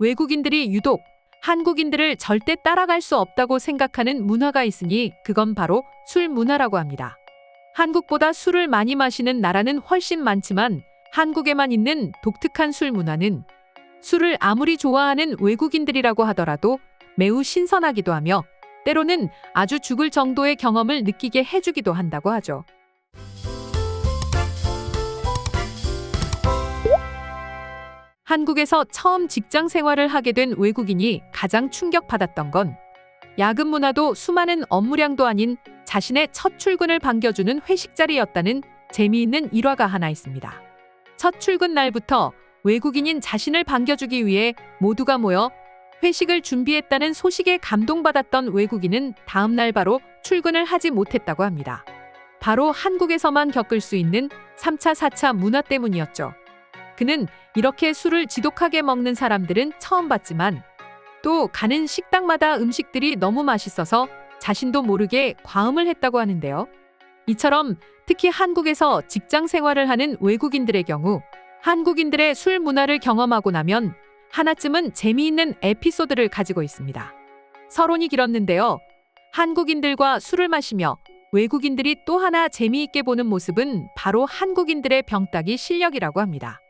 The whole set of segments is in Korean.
외국인들이 유독 한국인들을 절대 따라갈 수 없다고 생각하는 문화가 있으니 그건 바로 술 문화라고 합니다. 한국보다 술을 많이 마시는 나라는 훨씬 많지만 한국에만 있는 독특한 술 문화는 술을 아무리 좋아하는 외국인들이라고 하더라도 매우 신선하기도 하며 때로는 아주 죽을 정도의 경험을 느끼게 해주기도 한다고 하죠. 한국에서 처음 직장 생활을 하게 된 외국인이 가장 충격받았던 건 야근 문화도 수많은 업무량도 아닌 자신의 첫 출근을 반겨주는 회식 자리였다는 재미있는 일화가 하나 있습니다. 첫 출근 날부터 외국인인 자신을 반겨주기 위해 모두가 모여 회식을 준비했다는 소식에 감동받았던 외국인은 다음 날 바로 출근을 하지 못했다고 합니다. 바로 한국에서만 겪을 수 있는 3차, 4차 문화 때문이었죠. 그는 이렇게 술을 지독하게 먹는 사람들은 처음 봤지만 또 가는 식당마다 음식들이 너무 맛있어서 자신도 모르게 과음을 했다고 하는데요. 이처럼 특히 한국에서 직장 생활을 하는 외국인들의 경우 한국인들의 술 문화를 경험하고 나면 하나쯤은 재미있는 에피소드를 가지고 있습니다. 서론이 길었는데요. 한국인들과 술을 마시며 외국인들이 또 하나 재미있게 보는 모습은 바로 한국인들의 병따기 실력이라고 합니다.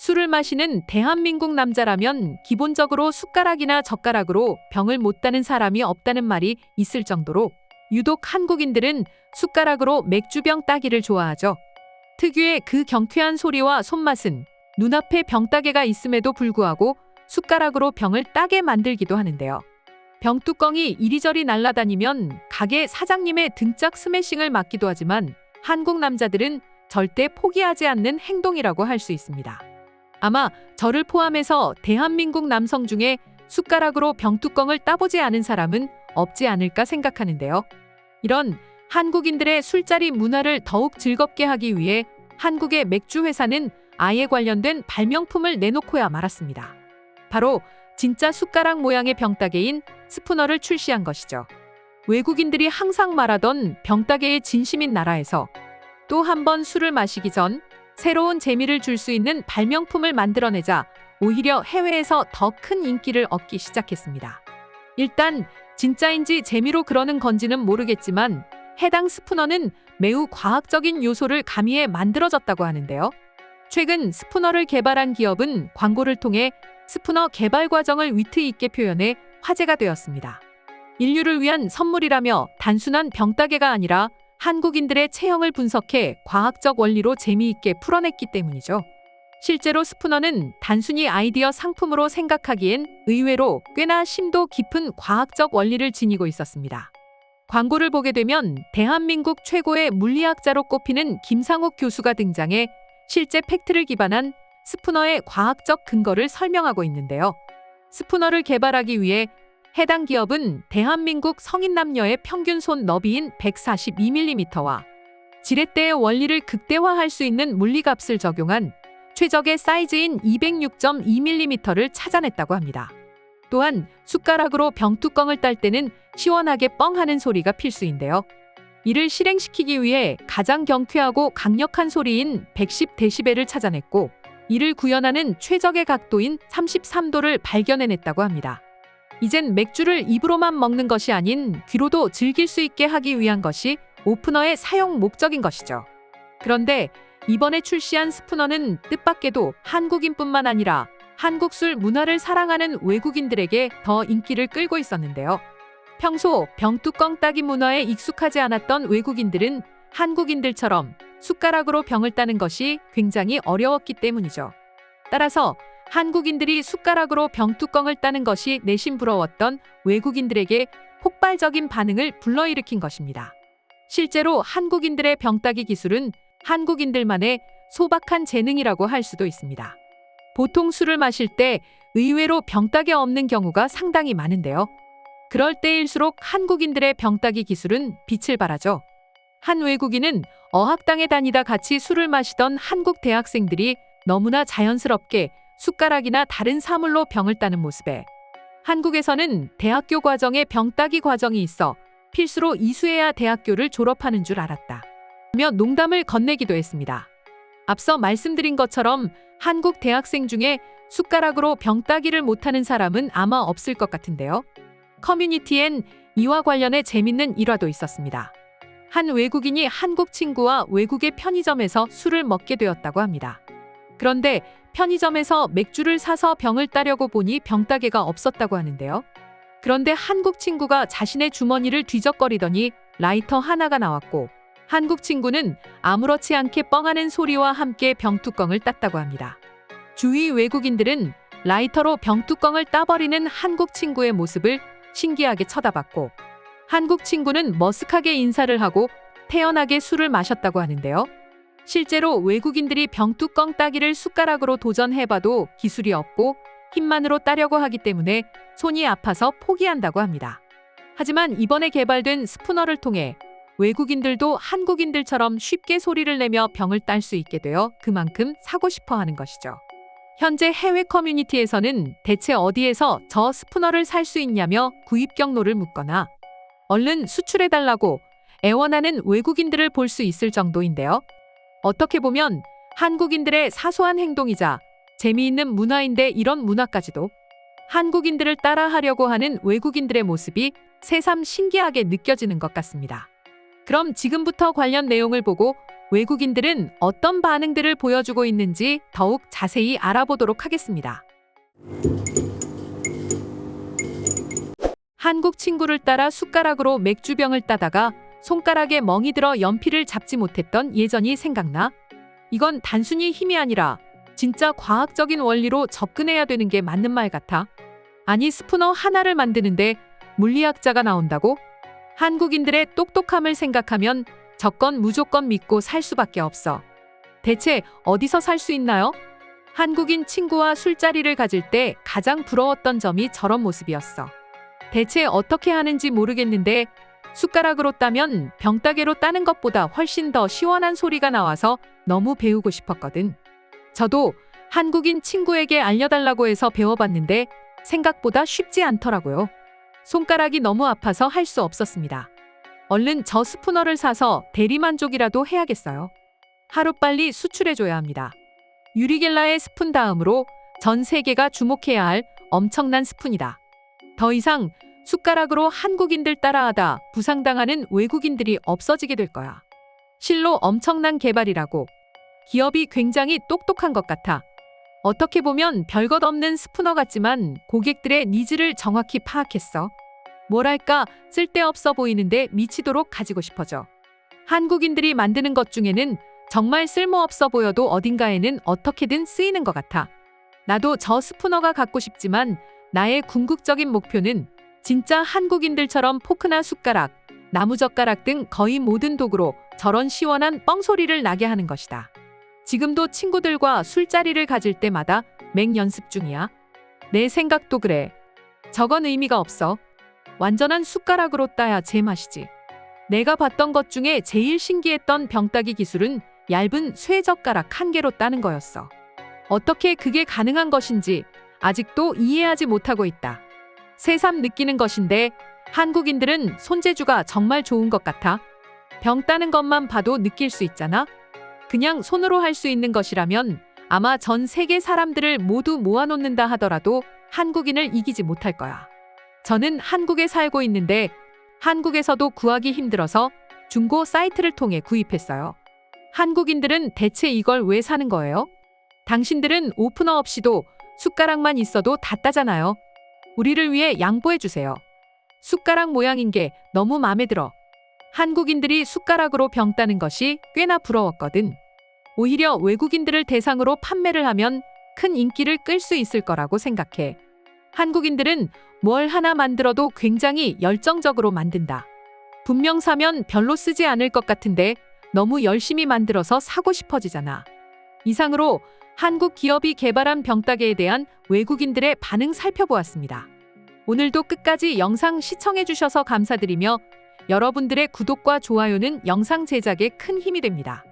술을 마시는 대한민국 남자라면 기본적으로 숟가락이나 젓가락으로 병을 못 따는 사람이 없다는 말이 있을 정도로 유독 한국인들은 숟가락으로 맥주병 따기를 좋아하죠. 특유의 그 경쾌한 소리와 손맛은 눈앞에 병따개가 있음에도 불구하고 숟가락으로 병을 따게 만들기도 하는데요. 병뚜껑이 이리저리 날아다니면 가게 사장님의 등짝 스매싱을 맞기도 하지만 한국 남자들은 절대 포기하지 않는 행동이라고 할 수 있습니다. 아마 저를 포함해서 대한민국 남성 중에 숟가락으로 병뚜껑을 따보지 않은 사람은 없지 않을까 생각하는데요. 이런 한국인들의 술자리 문화를 더욱 즐겁게 하기 위해 한국의 맥주 회사는 아예 관련된 발명품을 내놓고야 말았습니다. 바로 진짜 숟가락 모양의 병따개인 스푸너를 출시한 것이죠. 외국인들이 항상 말하던 병따개의 진심인 나라에서 또 한 번 술을 마시기 전 새로운 재미를 줄 수 있는 발명품을 만들어내자 오히려 해외에서 더 큰 인기를 얻기 시작했습니다. 일단 진짜인지 재미로 그러는 건지는 모르겠지만 해당 스푸너는 매우 과학적인 요소를 가미해 만들어졌다고 하는데요. 최근 스푸너를 개발한 기업은 광고를 통해 스푸너 개발 과정을 위트 있게 표현해 화제가 되었습니다. 인류를 위한 선물이라며 단순한 병따개가 아니라 한국인들의 체형을 분석해 과학적 원리로 재미있게 풀어냈기 때문이죠. 실제로 스푸너는 단순히 아이디어 상품으로 생각하기엔 의외로 꽤나 심도 깊은 과학적 원리를 지니고 있었습니다. 광고를 보게 되면 대한민국 최고의 물리학자로 꼽히는 김상욱 교수가 등장해 실제 팩트를 기반한 스푸너의 과학적 근거를 설명하고 있는데요. 스푸너를 개발하기 위해 해당 기업은 대한민국 성인 남녀의 평균 손 너비인 142mm와 지렛대의 원리를 극대화할 수 있는 물리값을 적용한 최적의 사이즈인 206.2mm를 찾아냈다고 합니다. 또한 숟가락으로 병뚜껑을 딸 때는 시원하게 뻥 하는 소리가 필수인데요. 이를 실행시키기 위해 가장 경쾌하고 강력한 소리인 110데시벨을 찾아냈고 이를 구현하는 최적의 각도인 33도를 발견해냈다고 합니다. 이젠 맥주를 입으로만 먹는 것이 아닌 귀로도 즐길 수 있게 하기 위한 것이 오프너의 사용 목적인 것이죠. 그런데 이번에 출시한 스푸너는 뜻밖에도 한국인뿐만 아니라 한국 술 문화를 사랑하는 외국인들에게 더 인기를 끌고 있었는데요. 평소 병뚜껑 따기 문화에 익숙하지 않았던 외국인들은 한국인들처럼 숟가락으로 병을 따는 것이 굉장히 어려웠기 때문이죠. 따라서 한국인들이 숟가락으로 병뚜껑을 따는 것이 내심 부러웠던 외국인들에게 폭발적인 반응을 불러일으킨 것입니다. 실제로 한국인들의 병따기 기술은 한국인들만의 소박한 재능이라고 할 수도 있습니다. 보통 술을 마실 때 의외로 병따기 없는 경우가 상당히 많은데요. 그럴 때일수록 한국인들의 병따기 기술은 빛을 발하죠. 한 외국인은 어학당에 다니다 같이 술을 마시던 한국 대학생들이 너무나 자연스럽게 숟가락이나 다른 사물로 병을 따는 모습에 한국에서는 대학교 과정에 병 따기 과정이 있어 필수로 이수해야 대학교를 졸업하는 줄 알았다. 며 농담을 건네기도 했습니다. 앞서 말씀드린 것처럼 한국 대학생 중에 숟가락으로 병 따기를 못하는 사람은 아마 없을 것 같은데요. 커뮤니티엔 이와 관련해 재밌는 일화도 있었습니다. 한 외국인이 한국 친구와 외국의 편의점에서 술을 먹게 되었다고 합니다. 그런데 편의점에서 맥주를 사서 병을 따려고 보니 병따개가 없었다고 하는데요. 그런데 한국 친구가 자신의 주머니를 뒤적거리더니 라이터 하나가 나왔고 한국 친구는 아무렇지 않게 뻥하는 소리와 함께 병뚜껑을 땄다고 합니다. 주위 외국인들은 라이터로 병뚜껑을 따버리는 한국 친구의 모습을 신기하게 쳐다봤고 한국 친구는 머쓱하게 인사를 하고 태연하게 술을 마셨다고 하는데요. 실제로 외국인들이 병뚜껑 따기를 숟가락으로 도전해봐도 기술이 없고 힘만으로 따려고 하기 때문에 손이 아파서 포기한다고 합니다. 하지만 이번에 개발된 스푸너를 통해 외국인들도 한국인들처럼 쉽게 소리를 내며 병을 딸 수 있게 되어 그만큼 사고 싶어 하는 것이죠. 현재 해외 커뮤니티에서는 대체 어디에서 저 스푸너를 살 수 있냐며 구입 경로를 묻거나 얼른 수출해달라고 애원하는 외국인들을 볼 수 있을 정도인데요. 어떻게 보면 한국인들의 사소한 행동이자 재미있는 문화인데 이런 문화까지도 한국인들을 따라하려고 하는 외국인들의 모습이 새삼 신기하게 느껴지는 것 같습니다. 그럼 지금부터 관련 내용을 보고 외국인들은 어떤 반응들을 보여주고 있는지 더욱 자세히 알아보도록 하겠습니다. 한국 친구를 따라 숟가락으로 맥주병을 따다가 손가락에 멍이 들어 연필을 잡지 못했던 예전이 생각나? 이건 단순히 힘이 아니라 진짜 과학적인 원리로 접근해야 되는 게 맞는 말 같아. 아니 스푸너 하나를 만드는데 물리학자가 나온다고? 한국인들의 똑똑함을 생각하면 저건 무조건 믿고 살 수밖에 없어. 대체 어디서 살 수 있나요? 한국인 친구와 술자리를 가질 때 가장 부러웠던 점이 저런 모습이었어. 대체 어떻게 하는지 모르겠는데 숟가락으로 따면 병따개로 따는 것보다 훨씬 더 시원한 소리가 나와서 너무 배우고 싶었거든. 저도 한국인 친구에게 알려달라고 해서 배워봤는데 생각보다 쉽지 않더라고요. 손가락이 너무 아파서 할 수 없었습니다. 얼른 저 스푸너를 사서 대리만족이라도 해야겠어요. 하루빨리 수출해줘야 합니다. 유리겔라의 스푼 다음으로 전 세계가 주목해야 할 엄청난 스푼이다. 더 이상 숟가락으로 한국인들 따라하다 부상당하는 외국인들이 없어지게 될 거야. 실로 엄청난 개발이라고. 기업이 굉장히 똑똑한 것 같아. 어떻게 보면 별것 없는 스푸너 같지만 고객들의 니즈를 정확히 파악했어. 뭐랄까 쓸데없어 보이는데 미치도록 가지고 싶어져. 한국인들이 만드는 것 중에는 정말 쓸모없어 보여도 어딘가에는 어떻게든 쓰이는 것 같아. 나도 저 스푸너가 갖고 싶지만 나의 궁극적인 목표는 진짜 한국인들처럼 포크나 숟가락, 나무젓가락 등 거의 모든 도구로 저런 시원한 뻥소리를 나게 하는 것이다. 지금도 친구들과 술자리를 가질 때마다 맹 연습 중이야. 내 생각도 그래. 저건 의미가 없어. 완전한 숟가락으로 따야 제맛이지. 내가 봤던 것 중에 제일 신기했던 병따기 기술은 얇은 쇠젓가락 한 개로 따는 거였어. 어떻게 그게 가능한 것인지 아직도 이해하지 못하고 있다. 새삼 느끼는 것인데 한국인들은 손재주가 정말 좋은 것 같아. 병 따는 것만 봐도 느낄 수 있잖아. 그냥 손으로 할 수 있는 것이라면 아마 전 세계 사람들을 모두 모아놓는다 하더라도 한국인을 이기지 못할 거야. 저는 한국에 살고 있는데 한국에서도 구하기 힘들어서 중고 사이트를 통해 구입했어요. 한국인들은 대체 이걸 왜 사는 거예요? 당신들은 오프너 없이도 숟가락만 있어도 다 따잖아요. 우리를 위해 양보해 주세요. 숟가락 모양인 게 너무 마음에 들어. 한국인들이 숟가락으로 병 따는 것이 꽤나 부러웠거든. 오히려 외국인들을 대상으로 판매를 하면 큰 인기를 끌 수 있을 거라고 생각해. 한국인들은 뭘 하나 만들어도 굉장히 열정적으로 만든다. 분명 사면 별로 쓰지 않을 것 같은데 너무 열심히 만들어서 사고 싶어지잖아. 이상으로 한국 기업이 개발한 병따개에 대한 외국인들의 반응 살펴보았습니다. 오늘도 끝까지 영상 시청해주셔서 감사드리며 여러분들의 구독과 좋아요는 영상 제작에 큰 힘이 됩니다.